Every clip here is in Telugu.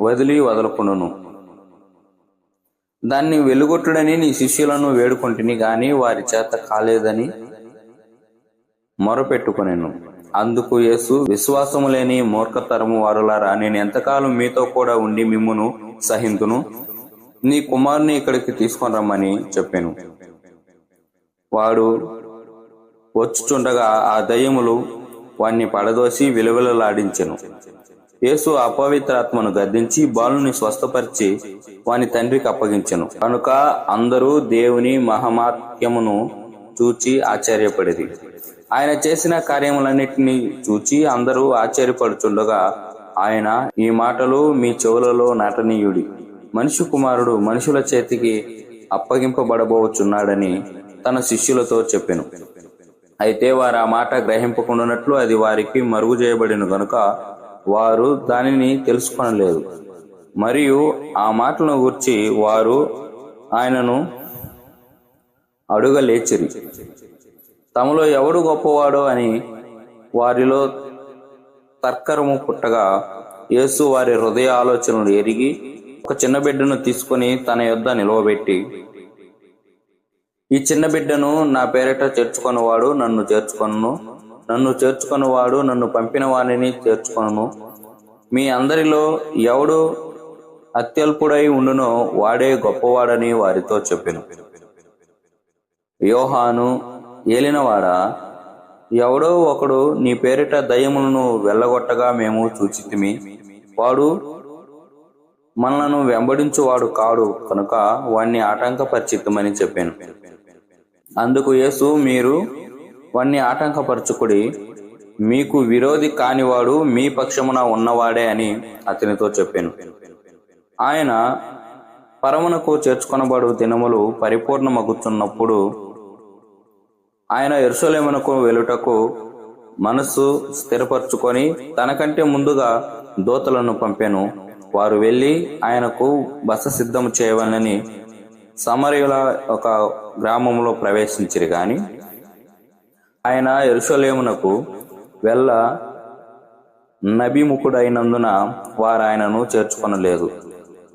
వదిలి వదలకుండును. దాన్ని వెలుగొట్టుడని నీ శిష్యులను వేడుకొంటిని గాని వారి చేత కాలేదని మొరపెట్టుకునేను. అందుకు యేసు విశ్వాసము లేని మూర్ఖతరము వారులారా నేను ఎంతకాలం మీతో కూడా ఉండి మిమ్మును సహింతును? నీ కుమారుని ఇక్కడికి తీసుకొని రమ్మని చెప్పాను. వాడు వచ్చుచుండగా ఆ దయ్యములు వాణ్ణి పడదోసి విలువలలాడించెను. యేసు అపవిత్రాత్మను గద్దించి బాలుని స్వస్థపరిచి వాని తండ్రికి అప్పగించను. కనుక అందరూ దేవుని మహమాత్యమును చూచి ఆశ్చర్యపడేది ఆయన చేసిన కార్యములన్నిటినీ చూచి అందరూ ఆశ్చర్యపడుచుండగా ఆయన ఈ మాటలు మీ చెవులలో నాటనీయుడి. మనిషి కుమారుడు మనుషుల చేతికి అప్పగింపబడబోచున్నాడని తన శిష్యులతో చెప్పెను. అయితే వారు ఆ మాట గ్రహింపకుండానట్లు అది వారికి మరుగు చేయబడిన గనుక వారు దానిని తెలుసుకొనలేదు. మరియు ఆ మాటలను గుర్చి వారు ఆయనను అడుగలేచిరి. తమలో ఎవడు గొప్పవాడో అని వారిలో తర్కరము పుట్టగా యేసు వారి హృదయ ఆలోచనలు ఎరిగి ఒక చిన్న బిడ్డను తీసుకొని తన యొద్ద నిలవబెట్టి ఈ చిన్న బిడ్డను నా పేరిట చేర్చుకున్నవాడు నన్ను చేర్చుకొను నన్ను చేర్చుకొనివాడు నన్ను పంపిన వారిని చేర్చుకొను మీ అందరిలో ఎవడు అత్యల్పుడై ఉండునో వాడే గొప్పవాడని వారితో చెప్పాను. యోహాను ఏలినవాడా ఎవడో ఒకడు నీ పేరిట దయ్యములను వెళ్ళగొట్టగా మేము చూచితిమి. వాడు మనలను వెంబడించువాడు కాడు కనుక వాణ్ణి ఆటంకపరిచితమని చెప్పాను. అందుకు యేసు మీరు వాణ్ణి ఆటంకపరచుకుడి. మీకు విరోధి కానివాడు మీ పక్షమున ఉన్నవాడే అని అతనితో చెప్పాను. ఆయన పరమునకు చేర్చుకొనబడు దినములు పరిపూర్ణమగుతున్నప్పుడు ఆయన ఎరుసలేమునకు వెలుటకు మనస్సు స్థిరపరచుకొని తనకంటే ముందుగా దూతలను పంపాను. వారు వెళ్ళి ఆయనకు బస సిద్ధం చేయవలని సమరయుల ఒక గ్రామంలో ప్రవేశించిరి గాని ఆయన ఎరుసలేమునకు వెళ్ళ నబిముఖుడైనందున వారు ఆయనను చేర్చుకొనలేదు.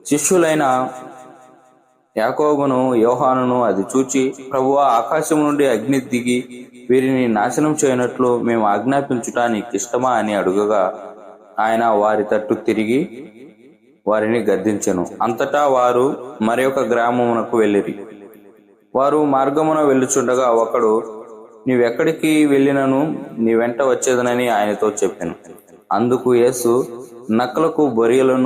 శిష్యులైన యాకోబును యోహానును అది చూచి ప్రభువా ఆకాశం నుండి అగ్ని దిగి వీరిని నాశనం చేయనట్లు మేము ఆజ్ఞాపించుట నీకు ఇష్టమా అని అడుగగా ఆయన వారి తట్టు తిరిగి వారిని గద్దించెను. అంతటా వారు మరొక గ్రామమునకు వెళ్ళిరి. వారు మార్గమున వెళ్ళుచుండగా ఒకడు నీవెక్కడికి వెళ్ళినను? నీ వెంట వచ్చేదనని ఆయనతో చెప్పాను. అందుకు యేసు నక్కలకు బొరియలను